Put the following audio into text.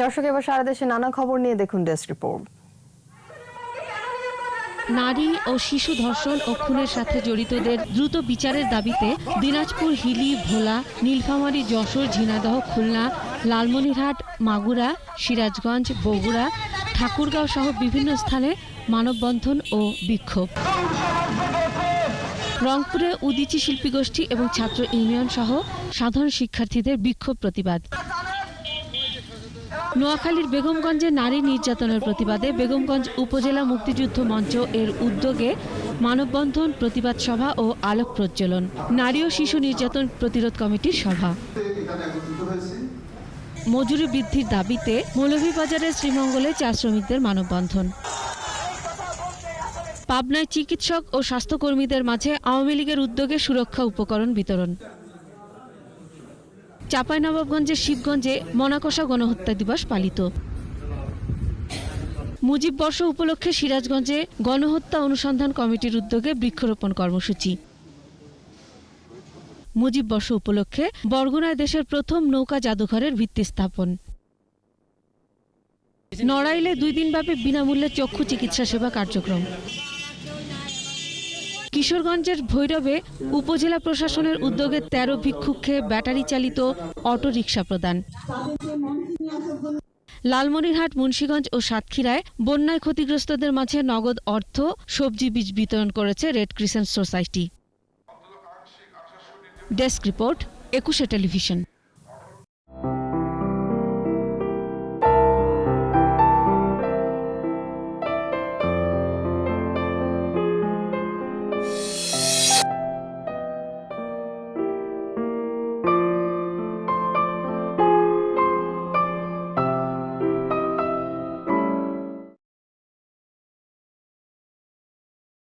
দর্শক, এবার সারা দেশে নানা খবর নিয়ে দেখুন ডেস্ক রিপোর্ট। নারী ও শিশু ধর্ষণ ও খুনের সাথে জড়িতদের দ্রুত বিচারের দাবিতে দিনাজপুর, হিলি, ভোলা, নীলফামারী, যশোর ঝিনাদহ খুলনা, লালমনিরহাট, মাগুরা, সিরাজগঞ্জ, বগুড়া, ঠাকুরগাঁও সহ বিভিন্ন স্থানে মানববন্ধন ও বিক্ষোভ। রংপুরে উদিচি শিল্পী গোষ্ঠী এবং ছাত্র ইউনিয়ন সহ সাধারণ শিক্ষার্থীদের বিক্ষোভ প্রতিবাদ। নোয়াখালীর বেগমগঞ্জে নারী নির্যাতনের প্রতিবাদে বেগমগঞ্জ উপজেলা মুক্তিযুদ্ধ মঞ্চ এর উদ্যোগে মানববন্ধন প্রতিবাদ সভা ও আলোক প্রজ্বলন। নারী ও শিশু নির্যাতন প্রতিরোধ কমিটির সভা। মজুরি বৃদ্ধির দাবিতে মৌলভীবাজারের শ্রীমঙ্গলে চা শ্রমিকদের মানববন্ধন। পাবনায় চিকিৎসক ও স্বাস্থ্যকর্মীদের মাঝে আওয়ামী লীগের উদ্যোগে সুরক্ষা উপকরণ বিতরণ। চাঁপাইনবাবগঞ্জের শিবগঞ্জে মনাকষা গণহত্যা দিবস পালিত। মুজিব বর্ষ উপলক্ষে সিরাজগঞ্জে গণহত্যা অনুসন্ধান কমিটির উদ্যোগে বৃক্ষরোপণ কর্মসূচি। মুজিব বর্ষ উপলক্ষে বরগুনায় দেশের প্রথম নৌকা জাদুঘরের ভিত্তি স্থাপন। নড়াইলে দুই দিনব্যাপী বিনামূল্যে চক্ষু চিকিৎসা সেবা কার্যক্রম। কিশোরগঞ্জের ভৈরবে উপজেলা প্রশাসনের উদ্যোগে তেরো ভিক্ষুককে ব্যাটারি চালিত অটোরিকশা প্রদান। লালমনিরহাট, মুন্সীগঞ্জ ও সাতক্ষীরায় বন্যায় ক্ষতিগ্রস্তদের মাঝে নগদ অর্থ, সবজি বীজ বিতরণ করেছে red crescent society. Desk report, Ekushey television.